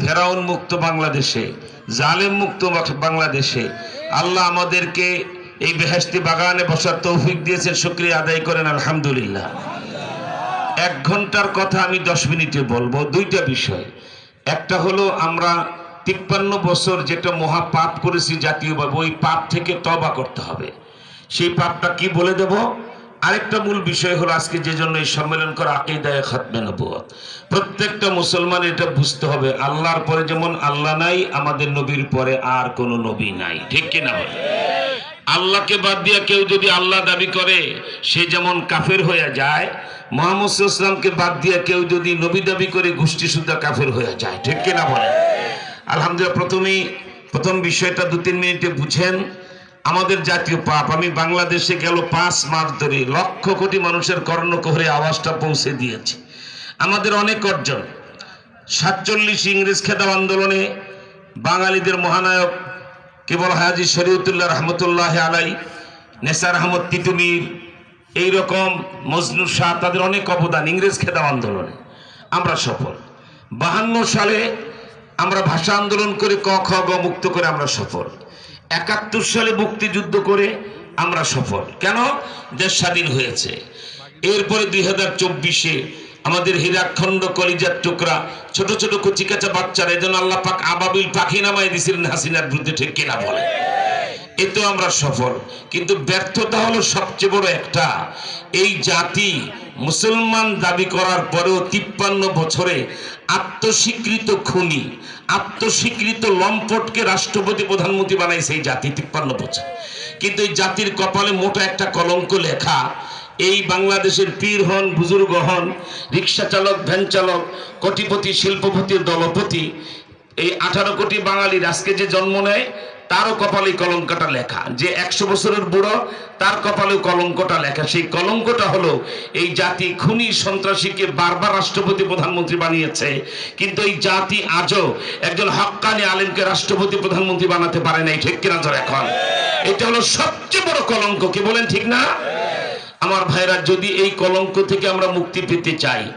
ফেরাউন মুক্ত বাংলাদেশে, জালেম মুক্ত বাংলাদেশে। আল্লাহ আমাদেরকে এই বেহেস্তি বাগানে বসার তৌফিক দিয়েছেন, শুক্রিয়া আদায় করেন, আলহামদুলিল্লাহ। এক ঘণ্টার কথা আমি দশ মিনিটে বলব, দুইটা বিষয়। একটা হলো আমরা তিপ্পান্ন বছর যেটা মহা পাপ করেছি জাতীয়ভাবে, ওই পাপ থেকে তবা করতে হবে। সেই পাপটা কি বলে দেব? আরেকটা মূল বিষয় হলো আজকে যে জন্য এই সম্মেলন করা আকিদায় খাতমে নবুয়ত। প্রত্যেকটা মুসলমান এটা বুঝতে হবে, আল্লাহর পরে যেমন আল্লাহ নাই, আমাদের নবীর পরে আর কোনো নবী নাই। ঠিক কিনা বলে? আল্লাহকে বাদ দিয়া কেউ যদি আল্লাহ দাবি করে, সে যেমন কাফের হয়ে যায়, মোহাম্মদ ইসলামকে বাদ দিয়া কেউ যদি নবী দাবি করে গোষ্ঠী সুদ্ধা কাফের হয়ে যায়। ঠিক কিনা বলে? আলহামদুলিল্লাহ, প্রথমেই প্রথম বিষয়টা দু তিন মিনিটে বুঝেন। আমাদের জাতীয় পাপ। আমি বাংলাদেশে গেল পাঁচ মাস ধরে লক্ষ কোটি মানুষের কর্ণকোহরে আওয়াজটা পৌঁছে দিয়েছি। আমাদের অনেক অর্জন। সাতচল্লিশ ইংরেজ খেতাব আন্দোলনে বাঙালিদের মহানায়ক কেবল হাজি শরীয়তুল্লাহ রহমতুল্লাহ আলাই, নেসার আহমদ তিতুমির, এইরকম মজনু শাহ, তাদের অনেক অবদান ইংরেজ খেতাব আন্দোলনে। আমরা সফল। বাহান্ন সালে আমরা ভাষা আন্দোলন করে ক, খ, গ মুক্ত করে আমরা সফল। একাত্তর সালে মুক্তিযুদ্ধ করে আমরা সফল। কেন? দেশ স্বাধীন হয়েছে। এরপরে দুই হাজার চব্বিশে আমাদের হীরাখণ্ড কলিজার টুকরা, ছোট ছোট কচিকাচা বাচ্চারা এজন্য আল্লাহ পাক আবাবিল পাখি নামায় দিছিলেন হাসিনার বিরুদ্ধে, ঠিক কিনা বলে। এতেও আমরা সফল। কিন্তু ব্যর্থতা হলো সবচেয়ে বড় একটা। এই জাতি মুসলমান দাবি করার পরেও তিপ্পান্ন বছরে আত্মস্বীকৃত খুনি আত্মস্বীকৃত লম্পটকে রাষ্ট্রপতি প্রধানমন্ত্রী বানাইছে এই জাতি, তিপ্পান্ন বছর। কিন্তু এই জাতির কপালে মোটা একটা কলঙ্ক লেখা, এই বাংলাদেশের পীর হন, বুজুর্গ হন, রিক্সা চালক, ভ্যান চালক, কোটিপতি, শিল্পপতি, দলপতি, এই আঠারো কোটি বাঙালির আজকে যে জন্ম নেয় তারও কপালে কলঙ্কটা লেখা। যে একশো বছরের বুড়ো, তার কপালে কলঙ্কটা লেখা। সেই কলঙ্কটা হলো এই জাতি খুনি সন্ত্রাসীকে বারবার রাষ্ট্রপতি, প্রধানমন্ত্রী বানিয়েছে। কিন্তু এই জাতি আজও একজন হক্কানি আলেমকে রাষ্ট্রপতি, প্রধানমন্ত্রী বানাতে পারে নাই। ঠিক কিনা ধর এখন? এটা হলো সবচেয়ে বড় কলঙ্ক। কি বলেন ঠিক না? আমার ভাইরা, যদি এই কলঙ্ক থেকে আমরা মুক্তি পেতে চাই,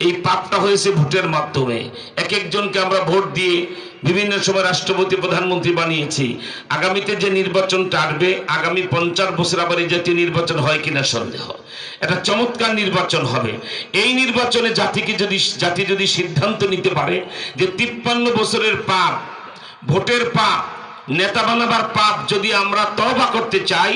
এই পাপটা হয়েছে ভোটের মাধ্যমে। এক একজনকে আমরা ভোট দিয়ে বিভিন্ন সময় রাষ্ট্রপতি, প্রধানমন্ত্রী বানিয়েছি। আগামীতে যে নির্বাচন আসবে আগামী পঞ্চাশ বছর আবার এই জাতীয় নির্বাচন হয় কিনা সন্দেহ। এটা চমৎকার নির্বাচন হবে। এই নির্বাচনে জাতিকে যদি, জাতি যদি সিদ্ধান্ত নিতে পারে যে তিপ্পান্ন বছরের পাপ, ভোটের পাপ নেতা বানাবার পাপ যদি আমরা তবা করতে চাই,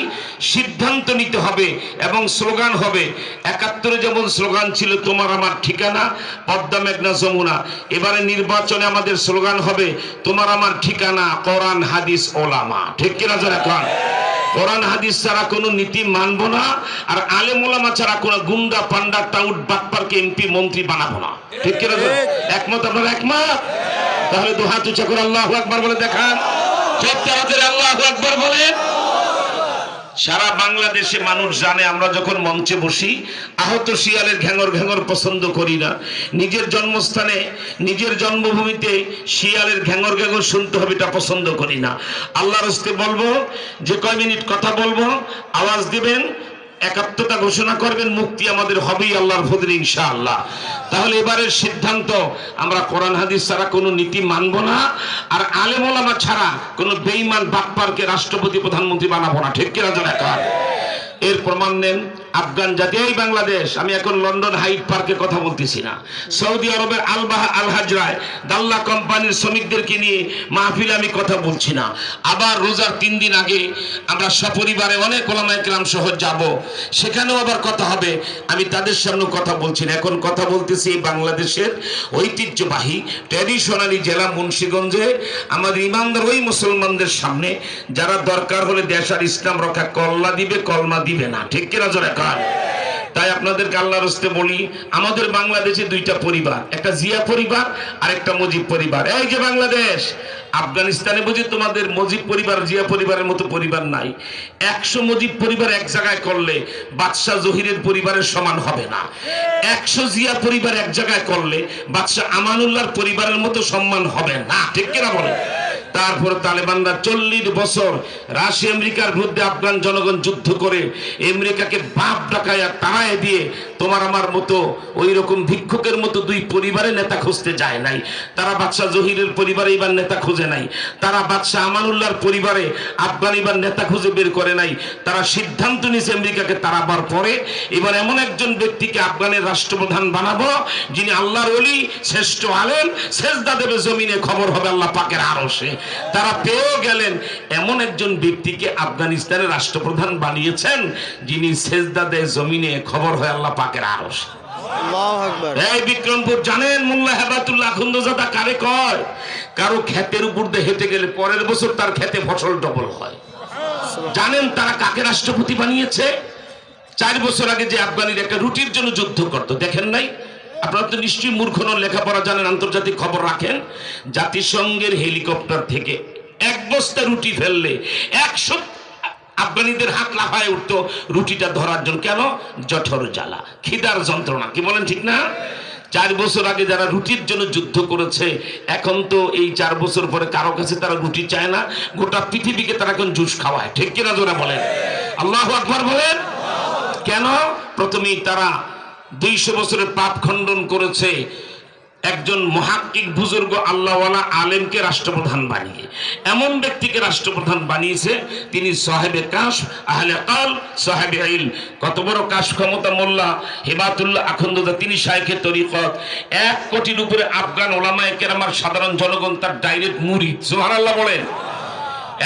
সিদ্ধান্ত নিতে হবে এবং স্লোগান হবে। একাত্তরে যেমন স্লোগান ছিল, তোমার আমার ঠিকানা, পদ্মা মেঘনা যমুনা। এবারে নির্বাচনে আমাদের স্লোগান হবে, তোমার আমার ঠিকানা, কোরআন, হাদিস, ওলামা। ঠিক কিনা যারা এখন কোরআন, হাদিস ছাড়া কোনো নীতি মানব না, আর আলেম ওলামা ছাড়া কোনো গুন্ডা পান্ডা টাউট বাটপারকে, এমপি, মন্ত্রী বানাবো না। ঠিক কিনা একমত আপনার একমত? তাহলে দু হাত উঁচা করে আল্লাহ একবার বলে দেখান। সারা বাংলাদেশে মানুষ জানে, আমরা যখন মঞ্চে বসি, আহত শিয়ালের ঘ্যাঙর ঘ্যাঙর পছন্দ করি না। নিজের জন্মস্থানে, নিজের জন্মভূমিতে শিয়ালের ঘ্যাঙর ঘ্যাঙর শুনতে হবে, এটা পছন্দ করি না। আল্লাহর বলব, যে কয় মিনিট কথা বলব, আওয়াজ দিবেন একাত্মতা ঘোষণা করবেন, মুক্তি আমাদের হবেই আল্লাহর ফদরে ইনশাআল্লাহ। তাহলে এবারের সিদ্ধান্ত, আমরা কোরআন হাদিস ছাড়া কোনো নীতি মানব না, আর আলেমোলামা ছাড়া কোনো বেইমান বাপ্পারকে রাষ্ট্রপতি, প্রধানমন্ত্রী বানাবো না। ঠিক কিনা জানা এর প্রমাণ নেন আফগান জাতি, এই বাংলাদেশ, আমি এখন লন্ডন হাইট পার্কে কথা বলতেছি না। সৌদি আরবের আলবাহ আল হাজরায় দাল্লা কোম্পানির শ্রমিকদেরকে নিয়ে মাহফিলে আমি কথা বলছি না। আবার রোজার তিন দিন আগে আমরা সপরিবারে অনেক ওলামায় কেরাম সহ যাব। সেখানেও আবার কথা হবে। আমি তাদের সামনে কথা বলছি না। এখন কথা বলতেছি এই বাংলাদেশের ঐতিহ্যবাহী ট্র্যাডিশনালি জেলা মুন্সীগঞ্জে। আমাদের ইমানদার ওই মুসলমানদের সামনে যারা দরকার হলে দেশ আর ইসলাম রক্ষা, কল্লা দিবে, কলমা দিবে না। ঠিক কিনা জোরে কার তাই আপনাদেরকে আল্লাহর হস্তে বলি, আমাদের বাংলাদেশে দুইটা পরিবার, একটা জিয়া পরিবার আর একটা মুজিব পরিবার। এই যে বাংলাদেশ, আফগানিস্তানে বুঝি তোমাদের মজিব পরিবার, জিয়া পরিবারের মতো পরিবার নাই। একশো মজিব পরিবার এক জায়গায় করলে বাদশাহ জহিরের পরিবারের সমান হবে না। একশো জিয়া পরিবার এক জায়গায় করলে বাদশাহ আমানুল্লাহর পরিবারের মতো সম্মান হবে না। ঠিক কিনা বলে তারপরে তালেবানরা চল্লিশ বছর রাশিয়া, আমেরিকার বিরুদ্ধে আফগান জনগণ যুদ্ধ করে আমেরিকাকে বাপ ডাকায়া তাড়ায় দিয়ে তোমার আমার মতো ওই রকম ভিক্ষুকের মতো দুই পরিবারে নেতা খুঁজতে যায় নাই। তারা বাদশাহ জহিরের পরিবারে এবার নেতা খুঁজে নাই। তারা বাদশাহ আমানুল্লাহর পরিবারে আফগান এবার নেতা খুঁজে বের করে নাই। তারা সিদ্ধান্ত নিয়েছে আমেরিকাকে তাড়াবার পরে এবার এমন একজন ব্যক্তিকে আফগানের রাষ্ট্রপ্রধান বানাবো, যিনি আল্লাহর অলি শ্রেষ্ঠ আলেন শেষদা দেবে জমিনে খবর হবে আল্লাহ পাকের আরশে। তারা পেয়েও গেলেন। এমন একজন ব্যক্তিকে আফগানিস্তানের রাষ্ট্রপ্রধান বানিয়েছেন যিনি দেয় জমিনে খবর হয় আল্লাহ পাকের আরশে। আল্লাহু আকবার। এই বিক্রমপুর জানেন মোল্লা হেবাতুল্লাহ খুন্দজাদা কারে কয়? কারও ক্ষেতের উপর দিয়ে হেঁটে গেলে পরের বছর তার ক্ষেতে ফসল ডবল হয়। জানেন তারা কাকে রাষ্ট্রপতি বানিয়েছে? চার বছর আগে যে আফগানির একটা রুটির জন্য যুদ্ধ করত দেখেন নাই? আপনারা তো নিশ্চয়ই মূর্খ নন, লেখাপড়া জানেন, আন্তর্জাতিক খবর রাখেন। জাতিসংঘের হেলিকপ্টার থেকে এক বস্তা রুটি ফেললে একশো আফগানিদের হাত লাফায় উঠতো রুটিটা ধরার জন্য। কেন? জঠর জ্বালা, খিদার যন্ত্রণা। কি বলেন ঠিক না? চার বছর আগে যারা রুটির জন্য যুদ্ধ করেছে, এখন তো এই চার বছর পরে কারও কাছে তারা রুটি চায় না, গোটা পৃথিবীকে তারা এখন জুস খাওয়ায়। ঠিক কিনা জোরে বলেন? আল্লাহ আকবর বলেন? কেন? প্রথমেই তারা দুইশো বছরের পাপ খণ্ডন করেছে একজন মহাক্কিক বুজুর্গ আল্লাহওয়ালা আলেমকে রাষ্ট্রপ্রধান বানিয়ে। এমন ব্যক্তিকে রাষ্ট্রপ্রধান বানিয়েছে, তিনি সাহেবে কাশ আহলে কাল, সাহেবে ইল কত বড় কাশ ক্ষমতা মোল্লা হেবাতুল্লাহ আখন্দদা তিনি শাইখে তরিকত। এক কোটির উপরে আফগান ওলামায়ে কেরামার সাধারণ জনগণ তার ডাইরেক্ট মুড়ি সুবহানাল্লাহ বলেন।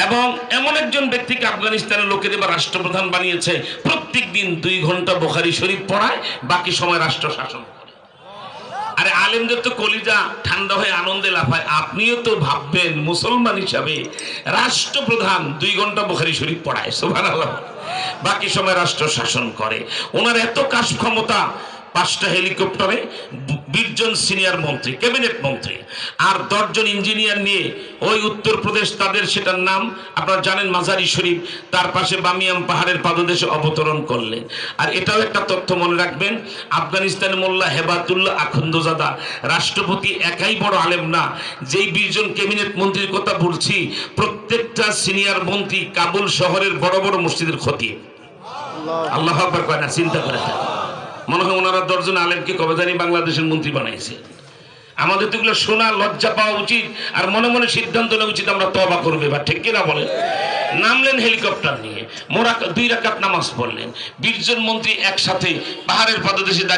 এবং এমন একজন ব্যক্তিকে আফগানিস্তানের লোকের এবার রাষ্ট্রপ্রধান বানিয়েছে প্রত্যেক দিন দুই ঘণ্টা বোখারি শরীফ পড়ায়, বাকি সময় রাষ্ট্র শাসন আরে আলেমদের তো কলিজা ঠান্ডা হয়ে আনন্দে লাফায়। আপনিও তো ভাববেন, মুসলমান হিসাবে রাষ্ট্রপ্রধান দুই ঘণ্টা বোখারি শরীফ পড়ায় সোভান বাকি সময় রাষ্ট্র শাসন করে। ওনার এত কাজ ক্ষমতা, পাঁচটা হেলিকপ্টারে বিশজন সিনিয়র মন্ত্রী, ক্যাবিনেট মন্ত্রী আর দশজন ইঞ্জিনিয়ার নিয়ে ওই উত্তরপ্রদেশ তাদের সেটার নাম, আপনারা জানেন মাজারি শরীফ, তার পাশে বামিয়াম পাহাড়ের পাদদেশে অবতরণ করলেন আর এটাও একটা তথ্য মনে রাখবেন আফগানিস্তানের মোল্লা হেবাতুল্লাহ আখন্দজাদা রাষ্ট্রপতি একাই বড় আলেম না, যেই বিশজন ক্যাবিনেট মন্ত্রীর কথা বলছি, প্রত্যেকটা সিনিয়র মন্ত্রী কাবুল শহরের বড় বড় মসজিদের ক্ষতি আল্লাহ কয় না, চিন্তা করে থাকে। মনে হয় ওনারা দশজন আলেমকে কবে জানি বাংলাদেশের মন্ত্রী বানাইছে। আমাদের তো এগুলো শোনা, লজ্জা পাওয়া উচিত, আর মনে মনে সিদ্ধান্ত নেওয়া উচিত আমরা তবা করবে, বা ঠিক কিনা বলে নামলেন হেলিকপ্টার নিয়ে মোরা দুই রাকাত নামাজ পড়লেন বীরজন মন্ত্রী একসাথে পাহাড়ের পাদদেশে দাঁড়িয়ে